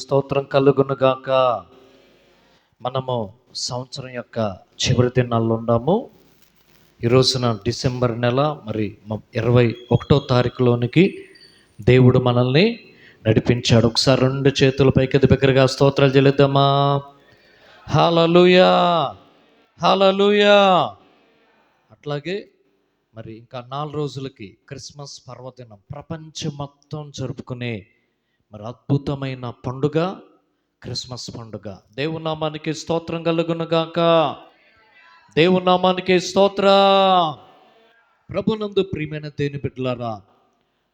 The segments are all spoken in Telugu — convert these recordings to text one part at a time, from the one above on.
స్తోత్రం కలుగునుగాక మనము సంవత్సరం యొక్క చివరి దినాల్లో ఉన్నాము. ఈ రోజున డిసెంబర్ నెల మరి ఇరవై ఒకటో తారీఖులోనికి దేవుడు మనల్ని నడిపించాడు. ఒకసారి రెండు చేతుల పైకి దగ్గరగా స్తోత్రాలు చెల్లిద్దామా? హాలలుయా! హాలలుయా! అట్లాగే మరి ఇంకా నాలుగు రోజులకి క్రిస్మస్ పర్వదినం ప్రపంచం మొత్తం జరుపుకునే మరి అద్భుతమైన పండుగ క్రిస్మస్ పండుగ. దేవునామానికి స్తోత్రం కలుగునుగాక దేవునామానికి స్తోత్ర. ప్రభునందు ప్రియమైన దేని బిడ్డలారా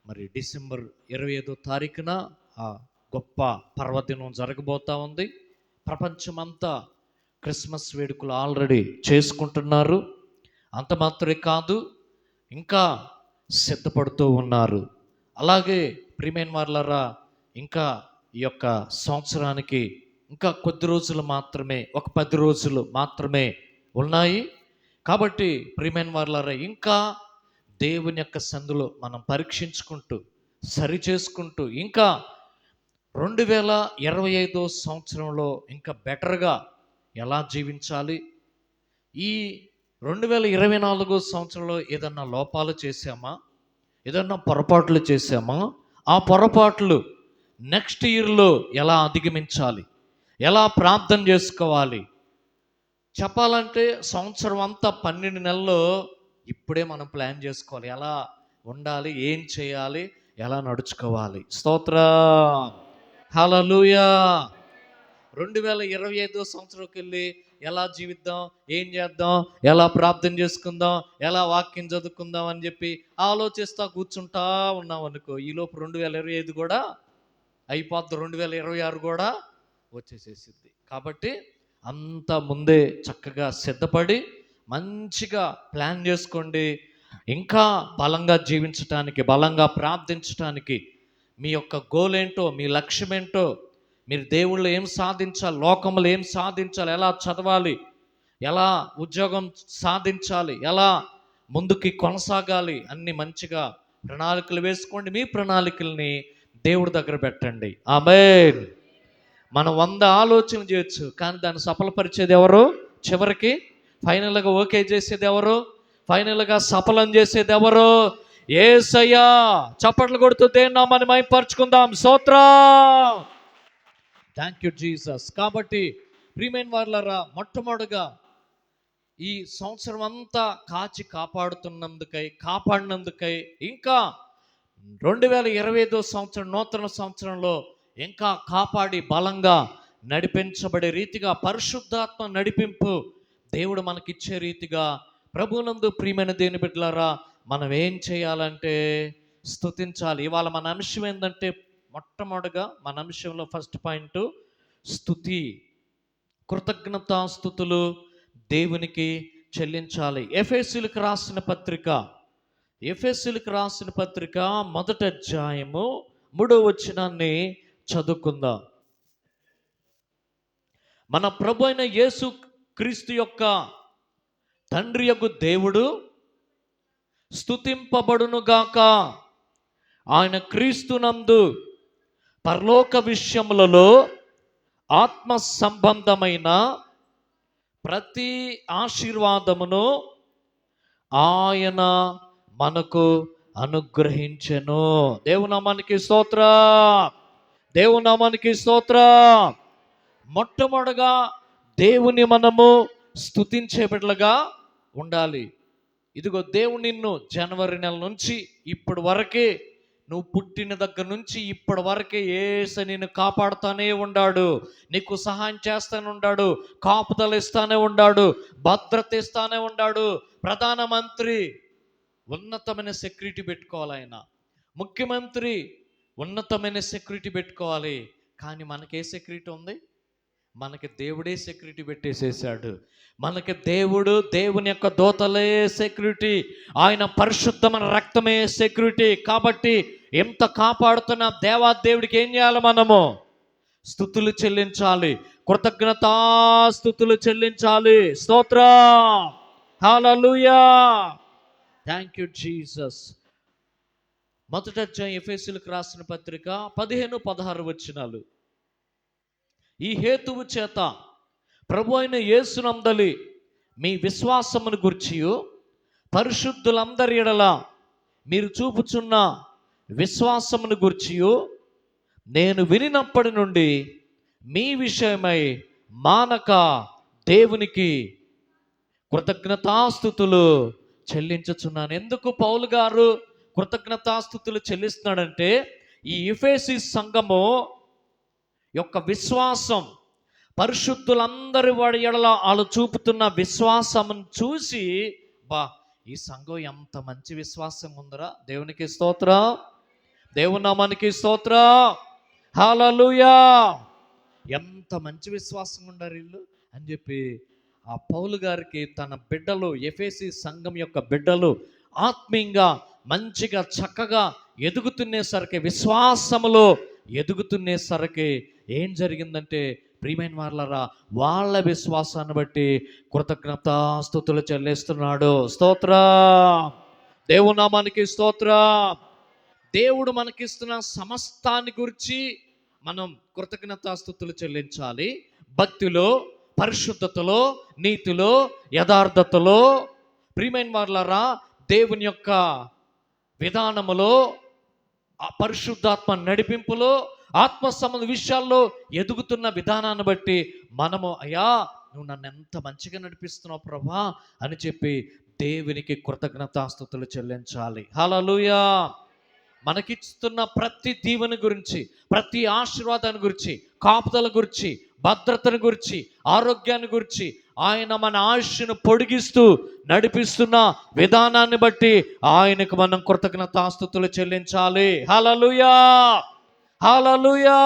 మరి డిసెంబర్ ఇరవై ఐదో తారీఖున ఆ గొప్ప పర్వదినం జరగబోతా ఉంది. ప్రపంచమంతా క్రిస్మస్ వేడుకలు ఆల్రెడీ చేసుకుంటున్నారు. అంత మాత్రమే కాదు ఇంకా సిద్ధపడుతూ ఉన్నారు. అలాగే ప్రియమైన వాళ్ళరా ఇంకా ఈ యొక్క సంవత్సరానికి ఇంకా కొద్ది రోజులు మాత్రమే ఒక పది రోజులు మాత్రమే ఉన్నాయి. కాబట్టి ప్రియమైన వాళ్ళరా ఇంకా దేవుని యొక్క సందులో మనం పరీక్షించుకుంటూ సరి చేసుకుంటూ ఇంకా రెండు వేల ఇరవై ఐదో సంవత్సరంలో ఇంకా బెటర్గా ఎలా జీవించాలి? ఈ రెండు వేల ఇరవై నాలుగో సంవత్సరంలో ఏదన్నా లోపాలు చేశామా? ఏదన్నా పొరపాట్లు చేశామా? ఆ పొరపాట్లు నెక్స్ట్ ఇయర్లో ఎలా అధిగమించాలి? ఎలా ప్రార్థన చేసుకోవాలి? చెప్పాలంటే సంవత్సరం అంతా పన్నెండు నెలల్లో ఇప్పుడే మనం ప్లాన్ చేసుకోవాలి. ఎలా ఉండాలి? ఏం చేయాలి? ఎలా నడుచుకోవాలి? స్తోత్ర. హలలుయా రెండు వేల ఇరవై ఐదో సంవత్సరంకి వెళ్ళి ఎలా జీవిద్దాం? ఏం చేద్దాం? ఎలా ప్రార్థన చేసుకుందాం? ఎలా వాక్యం చదువుకుందాం అని చెప్పి ఆలోచిస్తా కూర్చుంటా ఉన్నాం అనుకో. ఈలోపు రెండు వేల ఇరవై ఐదు కూడా అయిపోద్ది రెండు వేల ఇరవై ఆరు కూడా వచ్చేసేసింది కాబట్టి అంత ముందే చక్కగా సిద్ధపడి మంచిగా ప్లాన్ చేసుకోండి. ఇంకా బలంగా జీవించటానికి బలంగా ప్రార్థించటానికి మీ యొక్క గోల్ ఏంటో మీ లక్ష్యం ఏంటో మీరు దేవుళ్ళు ఏం సాధించాలి లోకంలో ఏం సాధించాలి ఎలా చదవాలి ఎలా ఉద్యోగం సాధించాలి ఎలా ముందుకి కొనసాగాలి అన్ని మంచిగా ప్రణాళికలు వేసుకోండి. మీ ప్రణాళికల్ని దేవుడి దగ్గర పెట్టండి. ఆమె మనం వంద ఆలోచన చేయొచ్చు కానీ దాన్ని సఫలపరిచేది ఎవరు? చివరికి ఫైనల్గా ఓకే చేసేది ఎవరు? ఫైనల్గా సఫలం చేసేది ఎవరు? ఏసయ్యా. చప్పట్లు కొడుతూ దేని నామాన్ని మైపరుచుకుందాం సోత్రా థ్యాంక్ యూ జీసస్ కాబట్టి ప్రియమైన వాళ్ళరా మొట్టమొదటిగా ఈ సంవత్సరం అంతా కాచి కాపాడుతున్నందుకై కాపాడినందుకై ఇంకా రెండు వేల ఇరవై ఐదో సంవత్సరం నూతన సంవత్సరంలో ఇంకా కాపాడి బలంగా నడిపించబడే రీతిగా పరిశుద్ధాత్మ నడిపింపు దేవుడు మనకిచ్చే రీతిగా ప్రభునందు ప్రియమైన దేని బిడ్డలారా మనం ఏం చేయాలంటే స్థుతించాలి ఇవాళ మన అంశం ఏంటంటే మొట్టమొదటిగా మన అంశంలో ఫస్ట్ పాయింట్ స్థుతి కృతజ్ఞతాస్థుతులు దేవునికి చెల్లించాలి. ఎఫ్ఎస్సీలకు రాసిన పత్రిక ఎఫ్ఎస్సీలకు రాసిన పత్రిక మొదట అధ్యాయము మూడో వచనాన్ని చదువుకుందాం. మన ప్రభు అయిన యేసు క్రీస్తు యొక్క తండ్రి యొక్క దేవుడు స్థుతింపబడునుగాక ఆయన క్రీస్తునందు పరలోక విషయములలో ఆత్మ సంబంధమైన ప్రతి ఆశీర్వాదమును ఆయన మనకు అనుగ్రహించెను. దేవునామానికి స్తోత్ర. దేవునామానికి స్తోత్ర. మొట్టమొదటగా దేవుని మనము స్తుతించే బిడ్డలుగా ఉండాలి. ఇదిగో దేవుడు నిన్ను జనవరి నెల నుంచి ఇప్పటి వరకే నువ్వు పుట్టిన దగ్గర నుంచి ఇప్పటి వరకే ఏస నిన్ను కాపాడుతానే ఉన్నాడు నీకు సహాయం చేస్తానే ఉన్నాడు కాపుదలు ఇస్తానే ఉన్నాడు భద్రత ఇస్తానే ఉన్నాడు ప్రధానమంత్రి ఉన్నతమైన సెక్యూరిటీ పెట్టుకోవాలి ఆయన ముఖ్యమంత్రి ఉన్నతమైన సెక్యూరిటీ పెట్టుకోవాలి. కానీ మనకే సెక్యూరిటీ ఉంది. మనకి దేవుడే సెక్యూరిటీ పెట్టేసేసాడు మనకి దేవుడు దేవుని యొక్క దోతలే సెక్యూరిటీ ఆయన పరిశుద్ధమైన రక్తమే సెక్యూరిటీ కాబట్టి ఎంత కాపాడుతున్న దేవా దేవుడికి ఏం చేయాలి మనము? స్థుతులు చెల్లించాలి. కృతజ్ఞతాస్థుతులు చెల్లించాలి. స్తోత్ర. హాలూయా థ్యాంక్ యూ జీసస్ మొదట ఎఫ్ఎస్సీలకు రాసిన పత్రిక పదిహేను పదహారు వచ్చినాలు ఈ హేతువు చేత ప్రభు అయిన యేసునందలి మీ విశ్వాసమును గుర్చి పరిశుద్ధులందరి ఎడల మీరు చూపుచున్న విశ్వాసమును గుర్చి నేను వినినప్పటి నుండి మీ విషయమై మానక దేవునికి కృతజ్ఞతాస్థుతులు చెల్లించుచున్నాను. ఎందుకు పౌలు గారు కృతజ్ఞతాస్థుతులు చెల్లిస్తున్నాడంటే ఈ ఇఫేసి సంఘము యొక్క విశ్వాసం పరిశుద్ధులందరి వాడి ఎడల వాళ్ళు చూపుతున్న విశ్వాసం చూసి బా ఈ సంఘం ఎంత మంచి విశ్వాసం ఉందిరా. దేవునికి స్తోత్ర. దేవునామానికి స్తోత్ర. హాలలుయా ఎంత మంచి విశ్వాసం ఉండారు వీళ్ళు అని చెప్పి ఆ పౌలు గారికి తన బిడ్డలు ఎఫేసి సంఘం యొక్క బిడ్డలు ఆత్మీయంగా మంచిగా చక్కగా ఎదుగుతున్నేసరికి విశ్వాసములో ఎదుగుతున్నేసరికి ఏం జరిగిందంటే ప్రియమైన వాళ్ళరా వాళ్ళ విశ్వాసాన్ని బట్టి కృతజ్ఞతాస్తుతులు చెల్లిస్తున్నాడు. స్తోత్ర! దేవునామానికి స్తోత్ర! దేవుడు మనకిస్తున్న సమస్తాన్ని గురించి మనం కృతజ్ఞతాస్తుతులు చెల్లించాలి. భక్తిలో పరిశుద్ధతలో నీతిలో యథార్థతలో ప్రియమైన వాళ్ళరా దేవుని యొక్క విధానములో ఆ పరిశుద్ధాత్మ నడిపింపులో ఆత్మ సంబంధ విషయాల్లో ఎదుగుతున్న విధానాన్ని బట్టి మనము అయ్యా నువ్వు నన్ను ఎంత మంచిగా నడిపిస్తున్నావు ప్రభా అని చెప్పి దేవునికి కృతజ్ఞతాస్తుతులు చెల్లించాలి. హలలుయా మనకిస్తున్న ప్రతి దీవెన గురించి ప్రతి ఆశీర్వాదాన్ని గురించి కాపుదల గురించి భద్రతను గురించి ఆరోగ్యాన్ని గురించి ఆయన మన ఆయుష్ను పొడిగిస్తూ నడిపిస్తున్న విధానాన్ని బట్టి ఆయనకు మనం కృతజ్ఞతాస్తుతులు చెల్లించాలి. హలలుయా హలలుయా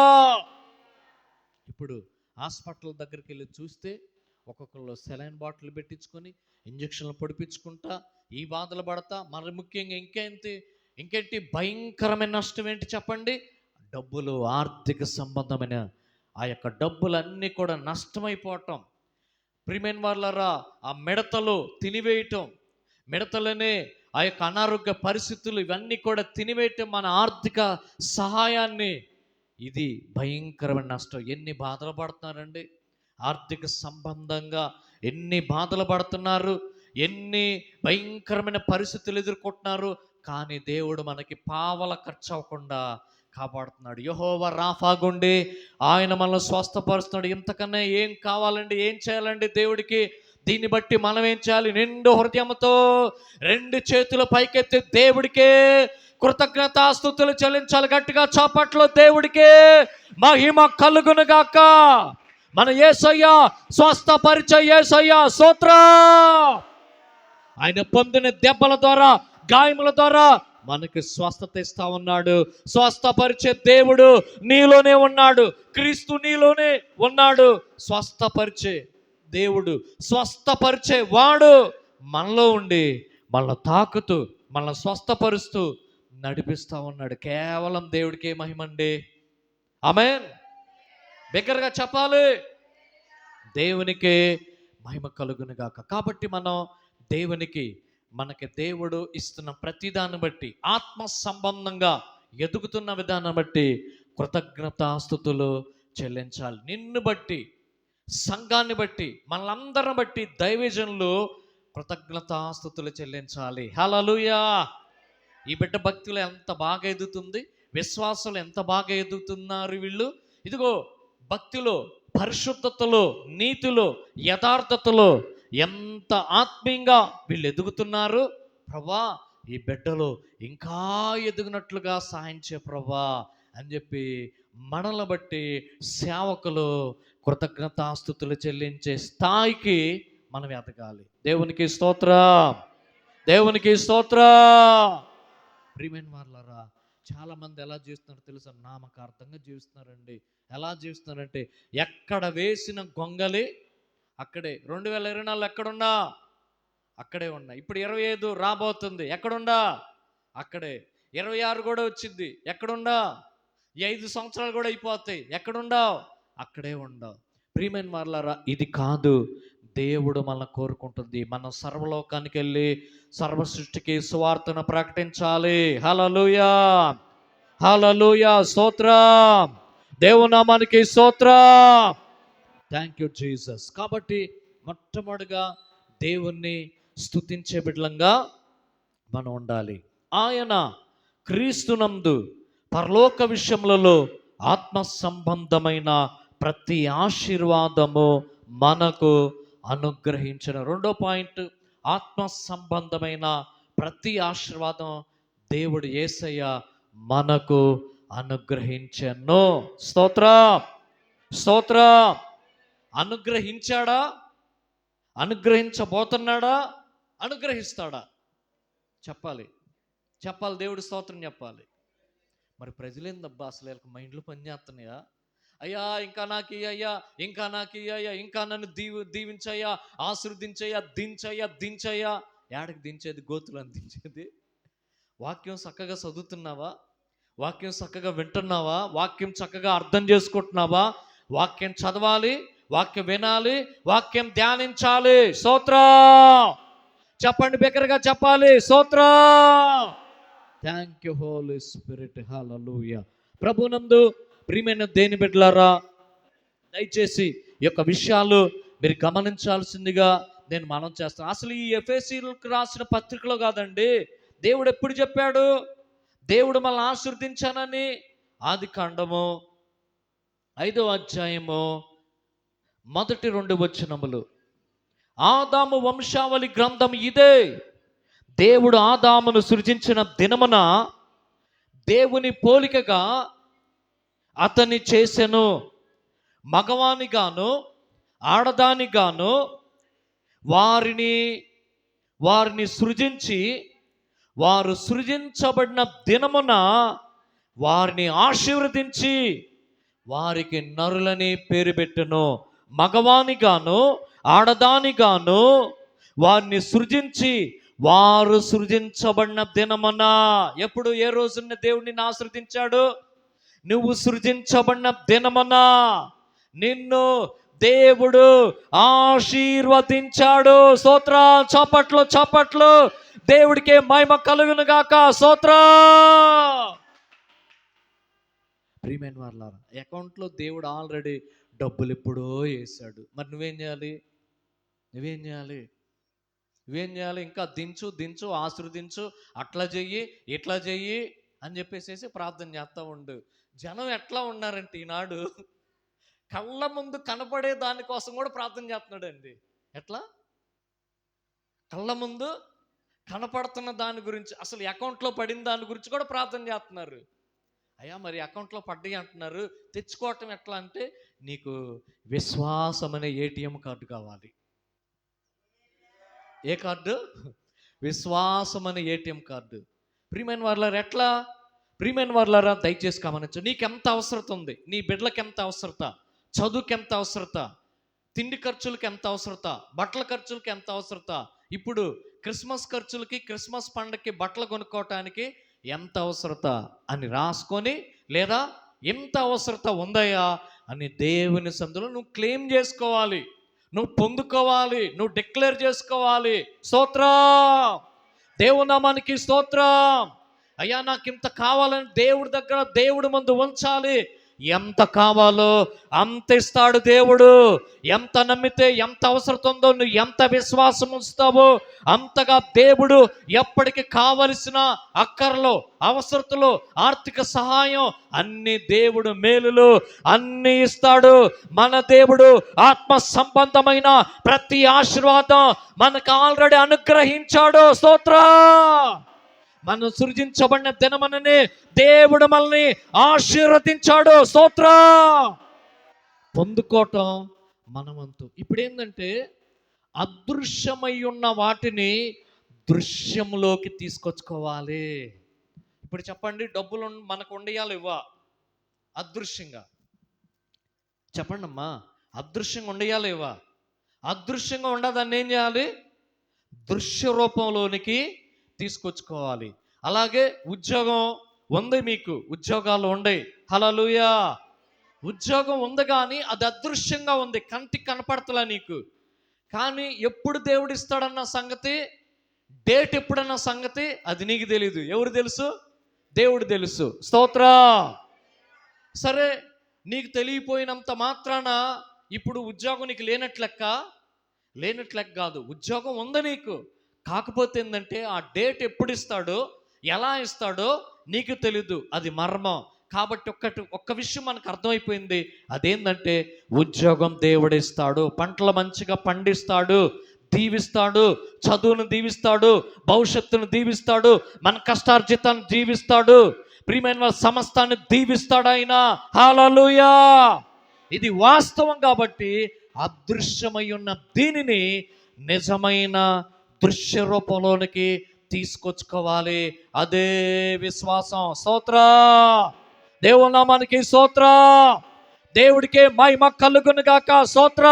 ఇప్పుడు హాస్పిటల్ దగ్గరికి వెళ్ళి చూస్తే ఒక్కొక్కరు సెలైన్ బాటిల్ పెట్టించుకొని ఇంజక్షన్లు పొడిపించుకుంటా ఈ బాధలు పడతా. మరి ముఖ్యంగా ఇంకేంటి? ఇంకేంటి? భయంకరమైన నష్టం ఏంటి చెప్పండి? డబ్బులు ఆర్థిక సంబంధమైన ఆ యొక్క డబ్బులన్నీ కూడా నష్టమైపోవటం. ప్రిమెన్ వాళ్ళరా ఆ మిడతలు తినివేయటం మిడతలనే ఆ యొక్క అనారోగ్య పరిస్థితులు ఇవన్నీ కూడా తినివేయటం మన ఆర్థిక సహాయాన్ని. ఇది భయంకరమైన నష్టం. ఎన్ని బాధలు పడుతున్నారండి? ఆర్థిక సంబంధంగా ఎన్ని బాధలు పడుతున్నారు? ఎన్ని భయంకరమైన పరిస్థితులు ఎదుర్కొంటున్నారు? కానీ దేవుడు మనకి పావల ఖర్చు అవ్వకుండా కాపాడుతున్నాడు. యహోవ రాఫాగుండి ఆయన మనల్ని స్వస్థపరుస్తున్నాడు. ఇంతకన్నా ఏం కావాలండి? ఏం చేయాలండి దేవుడికి? దీన్ని బట్టి మనం ఏం చేయాలి? నిండు హృదయంతో రెండు చేతుల పైకెత్తి దేవుడికే కృతజ్ఞతాస్తుతులు చెల్లించాలి. గట్టిగా చాపట్లో దేవుడికే మహిమ కలుగునుగాక మన ఏసయ్య స్వస్థపరిచే ఏసయ్యా సూత్ర. ఆయన పొందిన దెబ్బల ద్వారా గాయముల ద్వారా మనకి స్వస్థత ఇస్తా ఉన్నాడు. స్వస్థపరిచే దేవుడు నీలోనే ఉన్నాడు. క్రీస్తు నీలోనే ఉన్నాడు. స్వస్థపరిచే దేవుడు స్వస్థపరిచే వాడు మనలో ఉండి మనల్ని తాకుతూ మనల్ని స్వస్థపరుస్తూ నడిపిస్తా ఉన్నాడు. కేవలం దేవుడికే మహిమండి. ఆమె బిగ్గరగా చెప్పాలి. దేవునికే మహిమ కలుగునుగాక. కాబట్టి మనం దేవునికి మనకి దేవుడు ఇస్తున్న ప్రతిదాన్ని బట్టి ఆత్మ సంబంధంగా ఎదుగుతున్న విధానం బట్టి కృతజ్ఞతాస్థుతులు చెల్లించాలి. నిన్ను బట్టి సంఘాన్ని బట్టి మనలందరిని బట్టి దైవజనులు కృతజ్ఞతాస్థుతులు చెల్లించాలి. హలలుయా ఈ బిడ్డ భక్తులు ఎంత బాగా ఎదుగుతుంది విశ్వాసులు ఎంత బాగా ఎదుగుతున్నారు వీళ్ళు? ఇదిగో భక్తిలో పరిశుద్ధతలో నీతిలో యథార్థతలో ఎంత ఆత్మీయంగా వీళ్ళు ఎదుగుతున్నారు? ప్రభా ఈ బిడ్డలు ఇంకా ఎదిగినట్లుగా సాయించే ప్రభా అని చెప్పి మనల్ని బట్టి సేవకులు కృతజ్ఞతాస్థుతులు చెల్లించే స్థాయికి మనం ఎదగాలి. దేవునికి స్తోత్ర. దేవునికి స్తోత్ర. ప్రియమైన వాళ్ళరా చాలామంది ఎలా జీవిస్తున్నారు తెలుసా? నామకార్థంగా జీవిస్తున్నారండి. ఎలా జీవిస్తున్నారంటే ఎక్కడ వేసిన గొంగలి అక్కడే. రెండు వేల ఇరవై నాలుగు ఎక్కడున్నా? అక్కడే ఉన్నా. ఇప్పుడు ఇరవై ఐదు రాబోతుంది. ఎక్కడుండా అక్కడే. ఇరవై ఆరు కూడా వచ్చింది. ఎక్కడుండా ఈ ఐదు సంవత్సరాలు కూడా అయిపోతాయి. ఎక్కడుండావు అక్కడే ఉండవు. ప్రియమైన వాళ్ళారా ఇది కాదు. దేవుడు మన కోరుకుంటుంది. మనం సర్వలోకానికి వెళ్ళి సర్వ సృష్టికి సువార్తను ప్రకటించాలి. హలలుయా హలలుయా స్తోత్ర! దేవునామానికి స్తోత్ర! థ్యాంక్ యూ జీసస్ కాబట్టి మొట్టమొదటిగా దేవుణ్ణి స్తుతించే బిడ్డలంగా మనం ఉండాలి. ఆయన క్రీస్తునందు పరలోక విషయములలో ఆత్మ సంబంధమైన ప్రతి ఆశీర్వాదము మనకు అనుగ్రహించిన. రెండో పాయింట్ ఆత్మ సంబంధమైన ప్రతి ఆశీర్వాదం దేవుడు యేసయ్య మనకు అనుగ్రహించను. స్తోత్ర! స్తోత్రం! అనుగ్రహించాడా? అనుగ్రహించబోతున్నాడా? అనుగ్రహిస్తాడా? చెప్పాలి. చెప్పాలి. దేవుడి స్తోత్రం చెప్పాలి. మరి ప్రజలేందబ్బా అసలు వీళ్ళకి మైండ్లు పనిచేస్తున్నాయా? అయ్యా ఇంకా నాకు ఇయ్యి అయ్యా ఇంకా నాకు అయ్యా ఇంకా నన్ను దీవి దీవించయ్యా ఆశీర్వదించయ్యా దించయ్యా దించయ్యా. ఏడకి దించేది? గోతులు దించేది? వాక్యం చక్కగా చదువుతున్నావా? వాక్యం చక్కగా వింటున్నావా? వాక్యం చక్కగా అర్థం చేసుకుంటున్నావా? వాక్యం చదవాలి. వాక్యం వినాలి వాక్యం ధ్యానించాలి. స్తోత్రం చెప్పండి బిగ్గరగా చెప్పాలి. స్తోత్రం thank you holy spirit hallelujah ప్రభునందు ప్రియమైన దేని బిడ్డలారా దయచేసి ఈ యొక్క విషయాలు మీరు గమనించాల్సిందిగా నేను మనం చేస్తాను. అసలు ఈ ఎఫ్ఎస్సీలకు రాసిన పత్రికలో కాదండి దేవుడు ఎప్పుడు చెప్పాడు? దేవుడు మనల్ని ఆశీర్దించానని ఆది కాండము ఐదో అధ్యాయము మొదటి రెండు వచనములు. ఆదాము వంశావళి గ్రంథం ఇదే. దేవుడు ఆదామును సృజించిన దినమున దేవుని పోలికగా అతన్ని చేసెను. మగవానిగాను ఆడదానిగాను వారిని వారిని సృజించి వారు సృజించబడిన దినమున వారిని ఆశీర్వదించి వారికి నరులని పేరు పెట్టెను. మగవానిగాను ఆడదానిగాను వారిని సృజించి వారు సృజించబడిన దినమన ఎప్పుడు ఏ రోజున దేవుడిని ఆశ్రదించాడు నువ్వు సృజించబడిన దినమనా నిన్ను దేవుడు ఆశీర్వదించాడు. సోత్ర చప్పట్లు చప్పట్లు. దేవుడికే మహిమ కలుగును గాక సోత్ర. ప్రియమైన వాళ్ళ అకౌంట్లో దేవుడు ఆల్రెడీ డబ్బులు ఎప్పుడో వేసాడు మరి నువ్వేం చేయాలి? నువ్వేం చేయాలి? నువ్వేం చేయాలి? ఇంకా దించు దించు ఆశీర్వదించు అట్లా చెయ్యి ఇట్లా చెయ్యి అని చెప్పేసి ప్రార్థన చేస్తూ ఉండు. జనం ఎట్లా ఉన్నారంటే ఈనాడు? కళ్ళ ముందు కనపడే దానికోసం కూడా ప్రార్థన చేస్తున్నాడు అండి ఎట్లా? కళ్ళ ముందు కనపడుతున్న దాని గురించి అసలు అకౌంట్లో పడిన దాని గురించి కూడా ప్రార్థన చేస్తున్నారు. అయ్యా మరి అకౌంట్లో పడ్డాయి అంటున్నారు. తెచ్చుకోవటం ఎట్లా అంటే నీకు విశ్వాసం అనే ఏటీఎం కార్డు కావాలి. ఏ కార్డు? విశ్వాసం అనే ఏటీఎం కార్డు. ప్రియమైన వాళ్ళారు ఎట్లా? ప్రియమైన వాళ్ళారా దయచేసి గమనించు నీకు ఎంత అవసరత ఉంది? నీ బిడ్డలకు ఎంత అవసరత? చదువుకి ఎంత అవసరత? తిండి ఖర్చులకి ఎంత అవసరత? బట్టల ఖర్చులకి ఎంత అవసరత? ఇప్పుడు క్రిస్మస్ ఖర్చులకి క్రిస్మస్ పండగకి బట్టలు కొనుక్కోవటానికి ఎంత అవసరత అని రాసుకొని లేదా ఎంత అవసరత ఉందయ్యా అని దేవుని సందులో నువ్వు క్లెయిమ్ చేసుకోవాలి. నువ్వు పొందుకోవాలి. నువ్వు డిక్లేర్ చేసుకోవాలి. స్తోత్రం! దేవునామానికి స్తోత్రం! అయ్యా నాకు ఇంత కావాలని దేవుడి దగ్గర దేవుడి ముందు ఉంచాలి. ఎంత కావాలో అంత ఇస్తాడు దేవుడు. ఎంత నమ్మితే ఎంత అవసరం ఉందో నువ్వు ఎంత విశ్వాసం ఉంచుతావో అంతగా దేవుడు ఎప్పటికి కావలసిన అక్కర్లో అవసరతలు ఆర్థిక సహాయం అన్ని దేవుడు మేలులు అన్ని ఇస్తాడు. మన దేవుడు ఆత్మ సంబంధమైన ప్రతి ఆశీర్వాదం మనకు ఆల్రెడీ అనుగ్రహించాడు. స్తోత్ర! మనం సృజించబడిన దినమనని దేవుడు మనల్ని ఆశీర్వదించాడు. స్తోత్ర. పొందుకోవటం మనవంతు. ఇప్పుడు ఏంటంటే అదృశ్యమై ఉన్న వాటిని దృశ్యంలోకి తీసుకొచ్చుకోవాలి. ఇప్పుడు చెప్పండి డబ్బులు మనకు ఉండేయాలి ఇవ్వ. అదృశ్యంగా. చెప్పండి అమ్మా అదృశ్యంగా ఉండేయాలి ఇవ్వ. అదృశ్యంగా ఉండదాన్ని ఏం చేయాలి? దృశ్య రూపంలోనికి తీసుకొచ్చుకోవాలి. అలాగే ఉద్యోగం ఉంది మీకు. ఉద్యోగాలు ఉండయి హలలుయా ఉద్యోగం ఉంది కానీ అది అదృశ్యంగా ఉంది. కంటికి కనపడతలా నీకు. కానీ ఎప్పుడు దేవుడు ఇస్తాడన్న సంగతి డేట్ ఎప్పుడన్న సంగతి అది నీకు తెలీదు. ఎవరు తెలుసు? దేవుడు తెలుసు. స్తోత్ర. సరే నీకు తెలియపోయినంత మాత్రాన ఇప్పుడు ఉద్యోగం నీకు లేనట్లెక్క? లేనట్లెక్క కాదు. ఉద్యోగం ఉంది నీకు. కాకపోతే ఏంటంటే ఆ డేట్ ఎప్పుడు ఇస్తాడో ఎలా ఇస్తాడో నీకు తెలీదు. అది మర్మం. కాబట్టి ఒక్కటి ఒక్క విషయం మనకు అర్థమైపోయింది. అదేంటంటే ఉద్యోగం దేవుడిస్తాడు పంటలు మంచిగా పండిస్తాడు దీవిస్తాడు చదువును దీవిస్తాడు భవిష్యత్తును దీవిస్తాడు మన కష్టార్జితాన్ని దీవిస్తాడు ప్రియమైన వాళ్ళ సమస్తాన్ని దీవిస్తాడు ఆయన హాలలుయా ఇది వాస్తవం కాబట్టి అదృశ్యమై ఉన్న దీనిని నిజమైన దృశ్య రూపంలోనికి తీసుకొచ్చుకోవాలి. అదే విశ్వాసం. సోత్ర దేవుని నామానికి సోత్ర దేవుడికే మహిమ కలుగును గాక. సోత్ర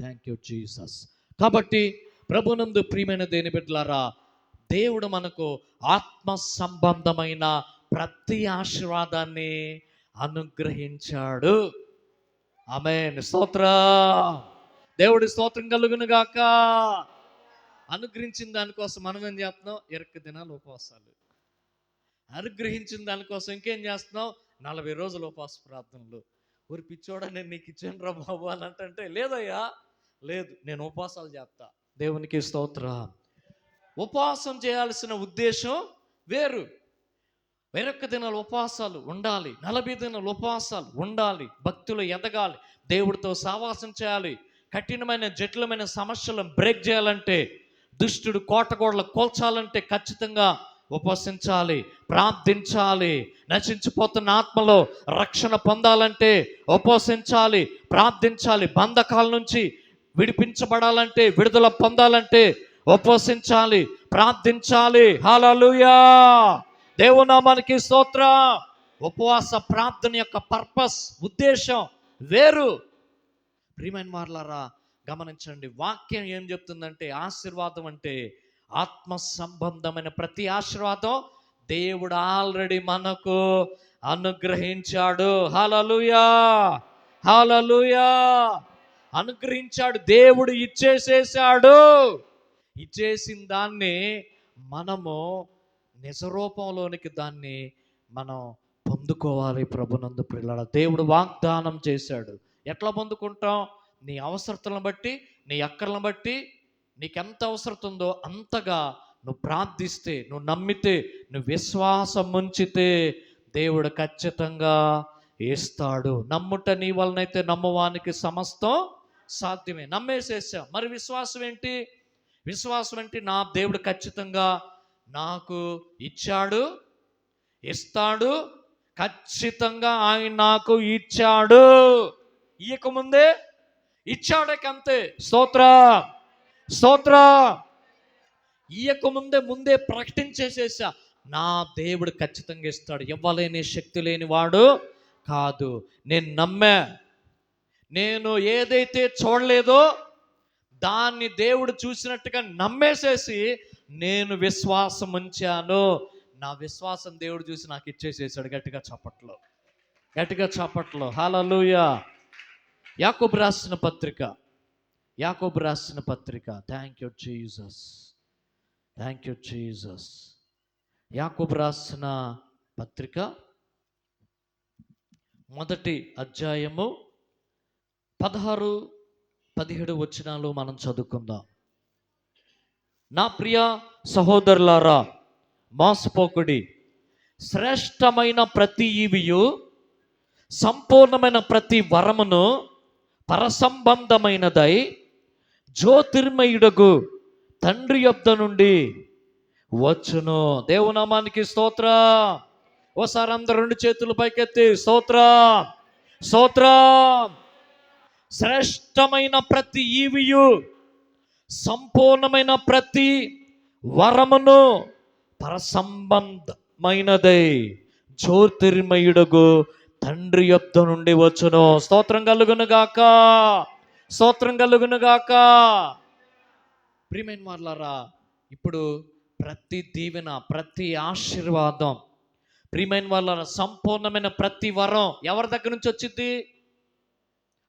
థ్యాంక్ యూ జీసస్ కాబట్టి ప్రభునందు ప్రియమైన దేని బిడ్డలారా దేవుడు మనకు ఆత్మ సంబంధమైన ప్రతి ఆశీర్వాదాన్ని అనుగ్రహించాడు. ఆమె స్తోత్ర! దేవుడి స్తోత్రం కలుగును గాక. అనుగ్రహించిన దానికోసం మనం ఏం చేస్తున్నాం? ఇరక్క దినాలు ఉపవాసాలు. అనుగ్రహించిన దానికోసం ఇంకేం చేస్తున్నాం? నలభై రోజులు ఉపవాస ప్రార్థనలు. ఊరి పిచ్చోడా నేను నీకు ఇచ్చాను రా బాబు అని అంటే లేదయ్యా. లేదు నేను ఉపవాసాలు చేస్తా. దేవునికి స్తోత్ర. ఉపవాసం చేయాల్సిన ఉద్దేశం వేరు. వేరొక్క దినాలు ఉపవాసాలు ఉండాలి. నలభై దినాలు ఉపవాసాలు ఉండాలి. భక్తులు ఎదగాలి. దేవుడితో సావాసం చేయాలి. కఠినమైన జటిలమైన సమస్యలను బ్రేక్ చేయాలంటే దుష్టుడు కోటగోడలు కోల్చాలంటే ఖచ్చితంగా ఉపవసించాలి ప్రార్థించాలి. నశించిపోతున్న ఆత్మలో రక్షణ పొందాలంటే ఉపవసించాలి ప్రార్థించాలి. బంధకాల నుంచి విడిపించబడాలంటే విడుదల పొందాలంటే ఉపవసించాలి ప్రార్థించాలి. హాలలుయా దేవునామానికి స్తోత్ర. ఉపవాస ప్రార్థన యొక్క పర్పస్ ఉద్దేశం వేరు. ప్రియమైన వార్లారా గమనించండి వాక్యం ఏం చెప్తుందంటే ఆశీర్వాదం అంటే ఆత్మ సంబంధమైన ప్రతి ఆశీర్వాదం దేవుడు ఆల్రెడీ మనకు అనుగ్రహించాడు. హలలుయా హలలుయా అనుగ్రహించాడు దేవుడు ఇచ్చేసేసాడు. ఇచ్చేసిన దాన్ని మనము నిజరూపంలోనికి దాన్ని మనం పొందుకోవాలి ప్రభునందు పిల్లల దేవుడు వాగ్దానం చేశాడు. ఎట్లా పొందుకుంటాం? నీ అవసరతలను బట్టి నీ అక్కర్లను బట్టి నీకెంత అవసరత ఉందో అంతగా నువ్వు ప్రార్థిస్తే నువ్వు నమ్మితే నువ్వు విశ్వాసం ఉంచితే దేవుడు ఖచ్చితంగా ఇస్తాడు నమ్ముట నీ వలనైతే నమ్మవానికి సమస్తం సాధ్యమే. నమ్మేసేసాం. మరి విశ్వాసం ఏంటి? విశ్వాసం ఏంటి? నా దేవుడు ఖచ్చితంగా నాకు ఇచ్చాడు ఇస్తాడు ఖచ్చితంగా ఆయన నాకు ఇచ్చాడు. ఇయ్యకముందే ఇచ్చాడకంతే స్తోత్ర స్తోత్ర ఇయ్యకముందే ముందే ప్రకటించేసేసా నా దేవుడు ఖచ్చితంగా ఇస్తాడు ఇవ్వలేని శక్తి లేని వాడు కాదు నేను నమ్మా నేను ఏదైతే చూడలేదో దాన్ని దేవుడు చూసినట్టుగా నమ్మేసేసి నేను విశ్వాసం ఉంచాను నా విశ్వాసం దేవుడు చూసి నాకు ఇచ్చేసేసాడు గట్టిగా చప్పట్లో గట్టిగా చప్పట్లో హాలూయా యాకోబు రాసిన పత్రిక యాకోబు రాసిన పత్రిక. Thank you Jesus thank you Jesus యాకోబు రాసిన పత్రిక మొదటి అధ్యాయము పదహారు పదిహేడు వచనాలు మనం చదువుకుందాం. నా ప్రియ సహోదరులారా మోసపోకుడి శ్రేష్టమైన ప్రతి ఈవియు సంపూర్ణమైన ప్రతి వరమును పరసంబంధమైనదై జ్యోతిర్మయుడగు తండ్రి యొద్ద నుండి వచ్చును. దేవునామానికి స్తోత్ర. ఓసారి అందరు రెండు చేతులు పైకెత్తి స్తోత్ర. స్తోత్ర. శ్రేష్టమైన ప్రతి ఈవియు సంపూర్ణమైన ప్రతి వరమును పరసంబంధమైనదై జ్యోతిర్మయుడగు తండ్రి యొద్ద నుండి వచ్చును. స్తోత్రం కలుగునుగాక స్తోత్రం కలుగునుగాక ప్రియమైన వాళ్ళారా ఇప్పుడు ప్రతి దీవెన ప్రతి ఆశీర్వాదం ప్రియమైన వాళ్ళ సంపూర్ణమైన ప్రతి వరం ఎవరి దగ్గర నుంచి వచ్చింది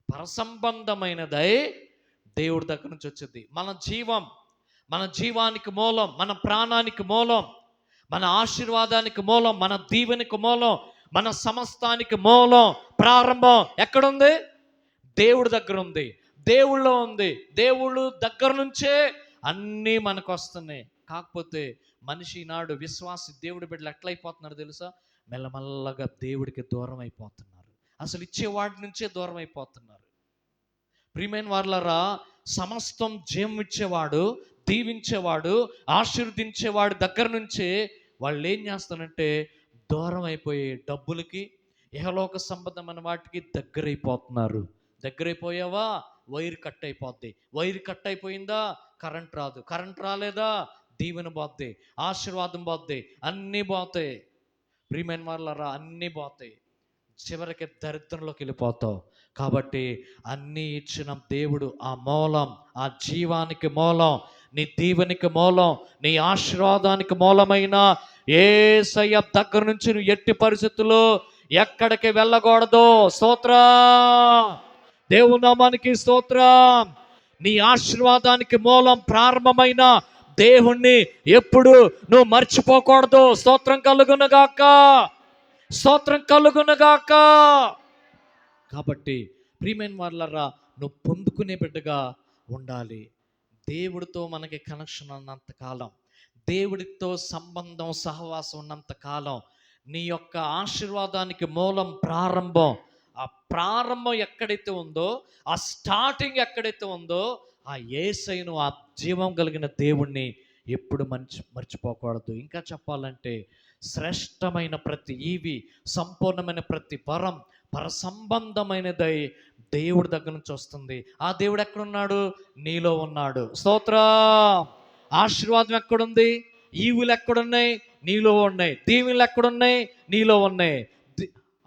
పరసంబంధమైనదై దేవుడి దగ్గర నుంచి వచ్చింది మన జీవం మన జీవానికి మూలం మన ప్రాణానికి మూలం మన ఆశీర్వాదానికి మూలం మన దీవెనికి మూలం మన సమస్తానికి మూలం ప్రారంభం ఎక్కడుంది? దేవుడి దగ్గర ఉంది. దేవుళ్ళో ఉంది. దేవుళ్ళు దగ్గర నుంచే అన్నీ మనకు వస్తున్నాయి. కాకపోతే మనిషి నాడు విశ్వాసి దేవుడి బిడ్డలు ఎట్లయిపోతున్నారు తెలుసా? మెల్లమెల్లగా దేవుడికి దూరం అయిపోతున్నారు. అసలు ఇచ్చేవాడి నుంచే దూరం అయిపోతున్నారు. ప్రియమైన వాళ్ళరా సమస్తం జయం ఇచ్చేవాడు దీవించేవాడు ఆశీర్వదించేవాడు దగ్గర నుంచే వాళ్ళు ఏం చేస్తానంటే దూరం అయిపోయి డబ్బులకి ఇహలోక సంబంధమైన వాటికి దగ్గరైపోతున్నారు. దగ్గరైపోయావా? వైర్ కట్ అయిపోద్ది. వైర్ కట్ అయిపోయిందా? కరెంట్ రాదు. కరెంట్ రాలేదా? దీవెన పోద్ది. ఆశీర్వాదం పోద్ది. అన్నీ పోతాయి. ప్రియమైన వాళ్ళరా అన్నీ పోతాయి. చివరికి దరిద్రంలోకి వెళ్ళిపోతావు. కాబట్టి అన్నీ ఇచ్చిన దేవుడు ఆ మూలం ఆ జీవానికి మూలం నీ దీవెనికి మూలం నీ ఆశీర్వాదానికి మూలమైన ఏసయ్య దగ్గర నుంచి నువ్వు ఎట్టి పరిస్థితుల్లో ఎక్కడికి వెళ్ళకూడదు. స్తోత్ర. దేవునామానికి స్తోత్రం. నీ ఆశీర్వాదానికి మూలం ప్రారంభమైన దేవుణ్ణి ఎప్పుడు నువ్వు మర్చిపోకూడదు. స్తోత్రం కలుగునగాక స్తోత్రం కలుగునగాక కాబట్టి ప్రియమైన వాళ్ళరా నువ్వు పొందుకునే బిడ్డగా ఉండాలి. దేవుడితో మనకి కనెక్షన్ ఉన్నంత కాలం దేవుడితో సంబంధం సహవాసం ఉన్నంత కాలం నీ యొక్క ఆశీర్వాదానికి మూలం ప్రారంభం ఆ ప్రారంభం ఎక్కడైతే ఉందో ఆ స్టార్టింగ్ ఎక్కడైతే ఉందో ఆ ఏసైను ఆ జీవం కలిగిన దేవుణ్ణి ఎప్పుడు మంచి మర్చిపోకూడదు. ఇంకా చెప్పాలంటే శ్రేష్టమైన ప్రతి ఈవి సంపూర్ణమైన ప్రతి వరం పరసంబంధమైనదై దేవుడి దగ్గర నుంచి వస్తుంది. ఆ దేవుడు ఎక్కడున్నాడు? నీలో ఉన్నాడు. స్తోత్ర. ఆశీర్వాదం ఎక్కడుంది? ఈవులు ఎక్కడున్నాయి? నీలో ఉన్నాయి. దీవులు ఎక్కడున్నాయి? నీలో ఉన్నాయి.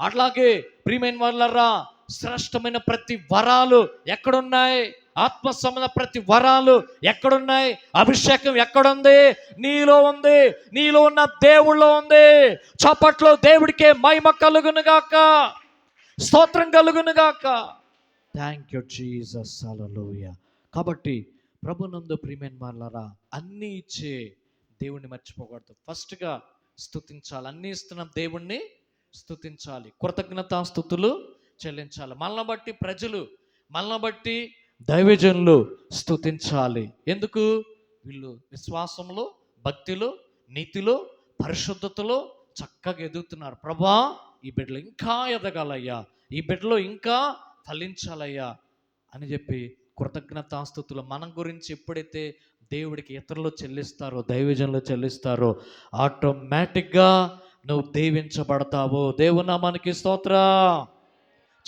అట్లాగే ప్రియమైన వాళ్ళరా శ్రేష్టమైన ప్రతి వరాలు ఎక్కడున్నాయి? ఆత్మ సంబంధ ప్రతి వరాలు ఎక్కడున్నాయి? అభిషేకం ఎక్కడుంది? నీలో ఉంది. నీలో ఉన్న దేవుళ్ళో ఉంది. చప్పట్లో దేవుడికే మహిమ కలుగునుగాక స్తోత్రం కలుగునుగాక థ్యాంక్ యూ జీసస్ అలలోయ కాబట్టి ప్రభునందు ప్రియమైన వాళ్ళరా అన్నీ ఇచ్చే దేవుణ్ణి మర్చిపోకూడదు. ఫస్ట్గా స్థుతించాలి అన్నీ ఇస్తున్న దేవుణ్ణి స్తుతించాలి. కృతజ్ఞతాస్థుతులు చెల్లించాలి. మనల్ని బట్టి ప్రజలు మనల్ని బట్టి దైవజనులు స్తుతించాలి. ఎందుకు? వీళ్ళు విశ్వాసంలో భక్తిలో నీతిలో పరిశుద్ధతలో చక్కగా ఎదుగుతున్నారు. ప్రభా ఈ బిడ్డలు ఇంకా ఎదగాలయ్యా. ఈ బిడ్డలో ఇంకా ఫలించాలయ్యా అని చెప్పి కృతజ్ఞతాస్థుతులు మనం గురించి ఎప్పుడైతే దేవుడికి ఇతరులు చెల్లిస్తారో దైవజనులు చెల్లిస్తారో ఆటోమేటిక్గా నువ్వు దీవించబడతావు. దేవునామానికి స్తోత్ర.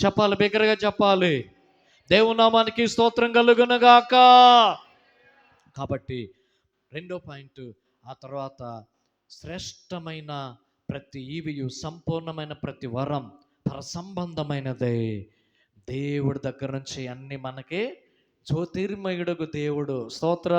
చెప్పాలి బిగ్గరగా చెప్పాలి. దేవునామానికి స్తోత్రం కలుగునగాక కాబట్టి రెండో పాయింట్ ఆ తర్వాత శ్రేష్టమైన ప్రతి ఈవియు సంపూర్ణమైన ప్రతి వరం పరసంబంధమైనదే. దేవుడి దగ్గర నుంచి అన్ని మనకి జ్యోతిర్మయుడుగు దేవుడు. స్తోత్ర.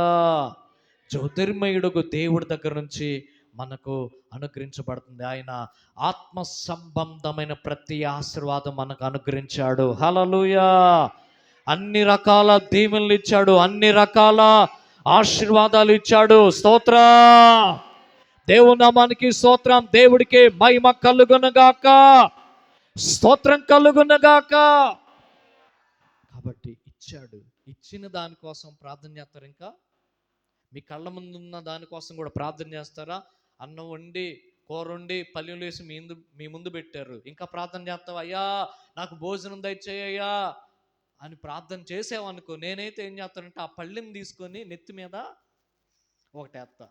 జ్యోతిర్మయుడుగు దేవుడి దగ్గర నుంచి మనకు అనుగ్రహించబడుతుంది. ఆయన ఆత్మ సంబంధమైన ప్రతి ఆశీర్వాదం మనకు అనుగ్రహించాడు. హలలుయా అన్ని రకాల దీవెనలు ఇచ్చాడు. అన్ని రకాల ఆశీర్వాదాలు ఇచ్చాడు. స్తోత్ర. దేవునామానికి స్తోత్రం. దేవుడికి మహిమ కలుగునగాక. స్తోత్రం కలుగునగాక. కాబట్టి ఇచ్చాడు. ఇచ్చిన దానికోసం ప్రార్థన చేస్తారు ఇంకా? మీ కళ్ళ ముందు ఉన్న దానికోసం కూడా ప్రార్థన చేస్తారా? అన్నం వండి కూర వండి పల్లెలు వేసి మీ ముందు మీ ముందు పెట్టారు. ఇంకా ప్రార్థన చేస్తావు? అయ్యా నాకు భోజనం దయచేయ్యా అని ప్రార్థన చేసావనుకో నేనైతే ఏం చేస్తానంటే ఆ పళ్ళెని తీసుకొని నెత్తి మీద ఒకటేస్తా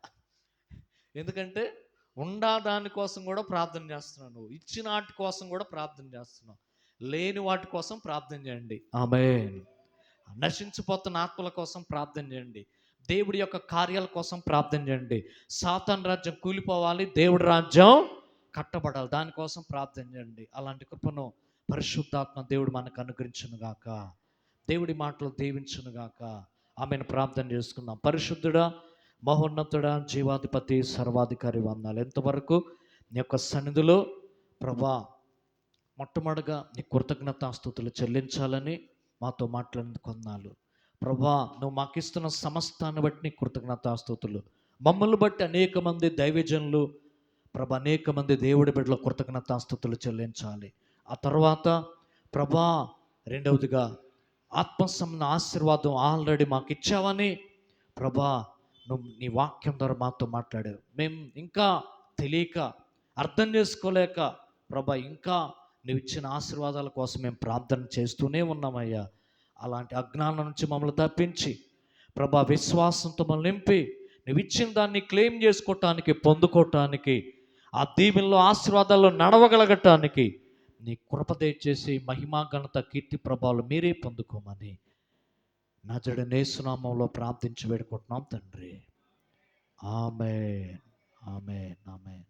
ఎందుకంటే ఉండా దానికోసం కూడా ప్రార్థన చేస్తున్నావు నువ్వు. ఇచ్చిన వాటి కోసం కూడా ప్రార్థన చేస్తున్నావు. లేని వాటి కోసం ప్రార్థన చేయండి. ఆమె నశించిపోతున్న ఆత్మల కోసం ప్రార్థన చేయండి. దేవుడి యొక్క కార్యాల కోసం ప్రార్థన చేయండి. సాతాన్ రాజ్యం కూలిపోవాలి దేవుడి రాజ్యం కట్టబడాలి. దానికోసం ప్రార్థన చేయండి. అలాంటి కృపను పరిశుద్ధాత్మ దేవుడు మనకు అనుగ్రహించునుగాక దేవుడి మాటలు దీవించునుగాక ఆమెను. ప్రార్థన చేసుకుందాం. పరిశుద్ధుడా మహోన్నతుడ జీవాధిపతి సర్వాధికారి వందాలు. ఎంతవరకు నీ యొక్క సన్నిధిలో ప్రభా మొట్టమొదటిగా నీ కృతజ్ఞతాస్థుతులు చెల్లించాలని మాతో మాట్లాడినందుకు కొన్నాళ్ళు. ప్రభా నువ్వు మాకు ఇస్తున్న సమస్తాన్ని బట్టి నీ కృతజ్ఞతాస్థుతులు మమ్మల్ని బట్టి అనేక మంది దైవజనులు ప్రభ అనేక మంది దేవుడి బిడ్డల కృతజ్ఞతాస్థుతులు చెల్లించాలి. ఆ తర్వాత ప్రభా రెండవదిగా ఆత్మసంబంధ ఆశీర్వాదం ఆల్రెడీ మాకు ఇచ్చావని ప్రభా నువ్వు నీ వాక్యం ద్వారా మాతో మాట్లాడావు. మేము ఇంకా తెలియక అర్థం చేసుకోలేక ప్రభా ఇంకా నువ్వు ఇచ్చిన ఆశీర్వాదాల కోసం మేము ప్రార్థన చేస్తూనే ఉన్నామయ్యా. అలాంటి అజ్ఞానం నుంచి మమ్మల్ని తప్పించి ప్రభా విశ్వాసంతో మమ్మల్ని నింపి నువ్వు ఇచ్చిన దాన్ని క్లెయిమ్ చేసుకోవటానికి పొందుకోవటానికి ఆ దీవెనలో ఆశీర్వాదాల్లో నడవగలగటానికి నీ కృప దయచేసి మహిమా ఘనత కీర్తి ప్రభావాలు మీరే పొందుకోమని నా జడ నేసునామంలో ప్రార్థించి వేడుకుంటున్నాం తండ్రి. ఆమె ఆమె ఆమె